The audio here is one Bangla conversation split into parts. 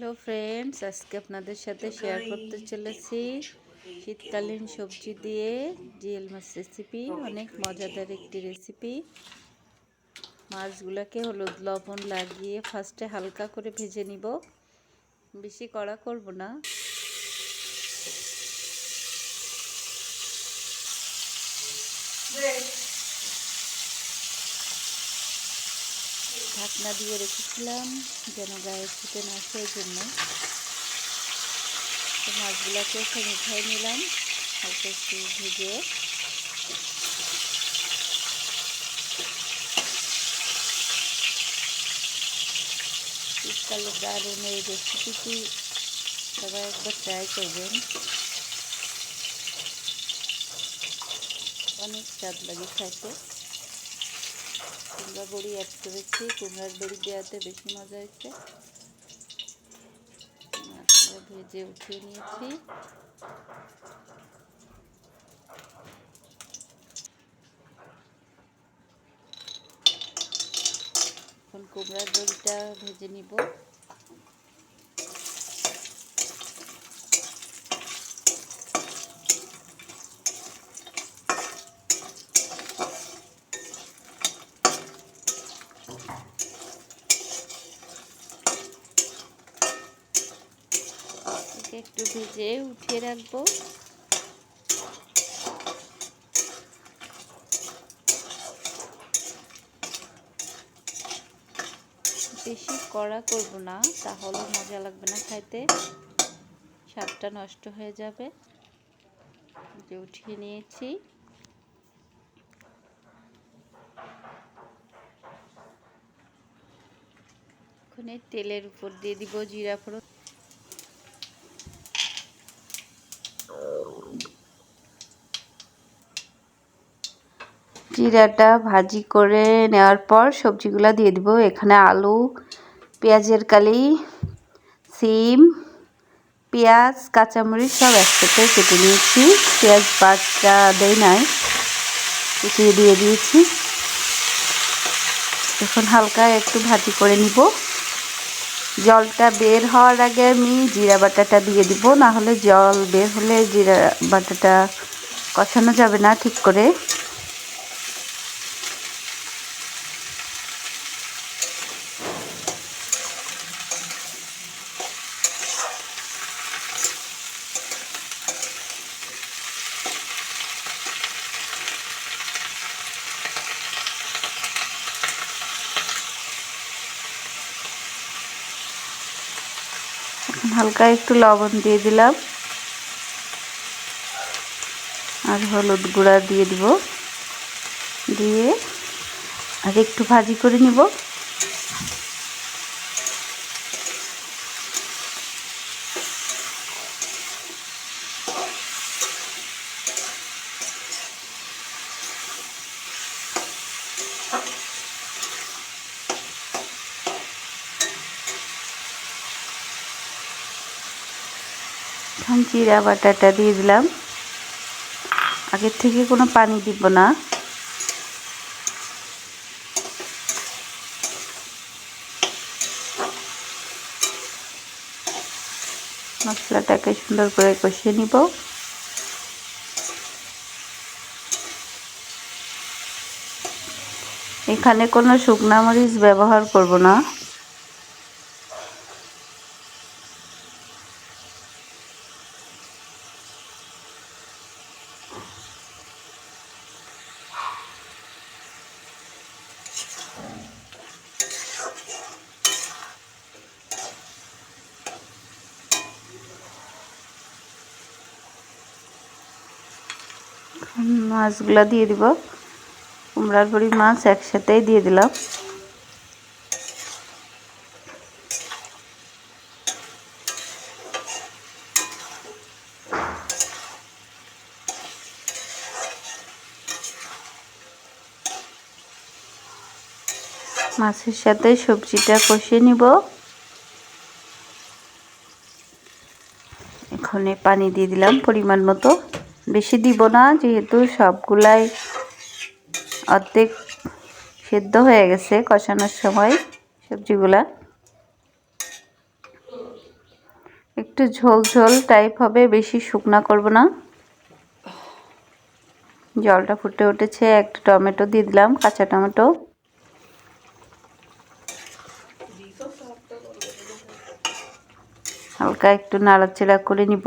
হ্যালো ফ্রেন্ডস, আজকে আপনাদের সাথে শেয়ার করতে চলেছি শীতকালীন সবজি দিয়ে জিএল মাছ রেসিপি অনেক মজাদার একটি রেসিপি মাছগুলোকে হলুদ, লবণ লাগিয়ে ফার্স্টে হালকা করে ভেজে নিব। বেশি কড়া করব না। ঢাকনা দিয়ে রেখেছিলাম যেন গায়ে ছুটে না আসে এই জন্য। মাছগুলোকে সব উঠাই নিলাম, হালকা একটু ভেজে। শীতকালে দারুণ এই রেসিপিটি সবাই একবার ট্রাই করবেন। অনেক স্বাদ লাগে খাইতে কুমড়া বড়ি অ্যাড করেছি। কুমড়ার বড়ি দেওয়াতে বেশি মজা মাছগুলো ভেজে উঠিয়ে নিয়েছি। এখন কুমড়ার বড়িটা ভেজে নিব। একটু ভেজে উঠিয়ে রাখব। বেশি কড়া করব না, তাহলে মজা লাগবে না খাইতে। স্বাদটা নষ্ট হয়ে যাবে। যে উঠিয়ে নিয়েছি। এখন তেলের উপর দিয়ে দিব জিরা ফোড়ন। জিরাটা ভাজি করে নেওয়ার পর সবজিগুলো দিয়ে দিব। এখানে আলু, পেঁয়াজের কালি, সিম, পেঁয়াজ, কাঁচামরিচ সব একসাথে কেটে নিয়েছি। পেঁয়াজ বাটা দেয় নাই, কুচিয়ে দিয়ে দিয়েছি। এখন হালকা একটু ভাজি করে নিব। জলটা বের হওয়ার আগে আমি জিরা বাটাটা দিয়ে দিব না হলে জল বের হলে জিরা বাটাটা কষানো যাবে না ঠিক করে। হালকা একটু লবণ দিয়ে দিলাম। আর হলুদ গুঁড়া দিয়ে দিব। দিয়ে আর একটু ভাজি করে নিব। জিরা বাটাটা দিয়ে দিলাম। আগের থেকে কোনো পানি দিব না। মশলাটাকে সুন্দর করে কষিয়ে নিব। এখানে কোনো শুকনা মরিচ ব্যবহার করব না। মাছগুলো দিয়ে দিব। কুমড়ার বড়ি মাছ একসাথেই দিয়ে দিলাম। মাছের সাথে সবজিটা কষিয়ে নিব। এখানে পানি দিয়ে দিলাম পরিমাণ মতো। বেশি দিব না, যেহেতু সবগুলাই অর্ধেক সেদ্ধ হয়ে গেছে কষানোর সময় সবজিগুলা। একটু ঝোল ঝোল টাইপ হবে, বেশি শুকনা করব না। জলটা ফুটে উঠেছে, একটা টমেটো দিয়ে দিলাম, কাঁচা টমেটো। হালকা একটু নাড়াচাড়া করে নিব।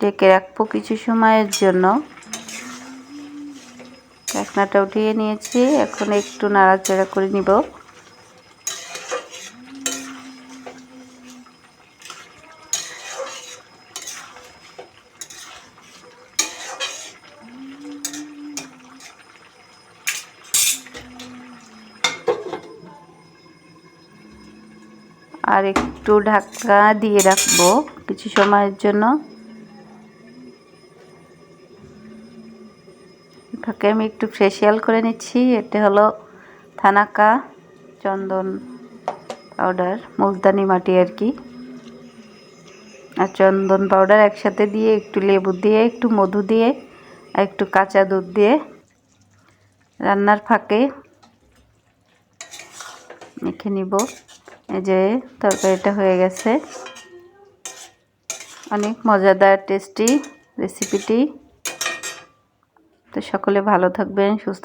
ডেকে রাখব কিছু সময়ের জন্য। ঢাকনাটা উঠিয়ে নিয়েছি, এখন একটু নাড়াচাড়া করে নিব। আর একটু ঢাকা দিয়ে রাখব কিছু সময়ের জন্য। ফাঁকে আমি একটু ফেসিয়াল করে নিচ্ছি। এটা হলো থানাকা চন্দন পাউডার মুলতানি মাটি আর কি। আর চন্দন পাউডার একসাথে দিয়ে, একটু লেবু দিয়ে, একটু মধু দিয়ে, আর একটু কাঁচা দুধ দিয়ে রান্নার ফাঁকে মেখে নিব। এই যে তরকারিটা হয়ে গেছে। অনেক মজাদার টেস্টি রেসিপিটি তো সকলে ভালো থাকবেন সুস্থ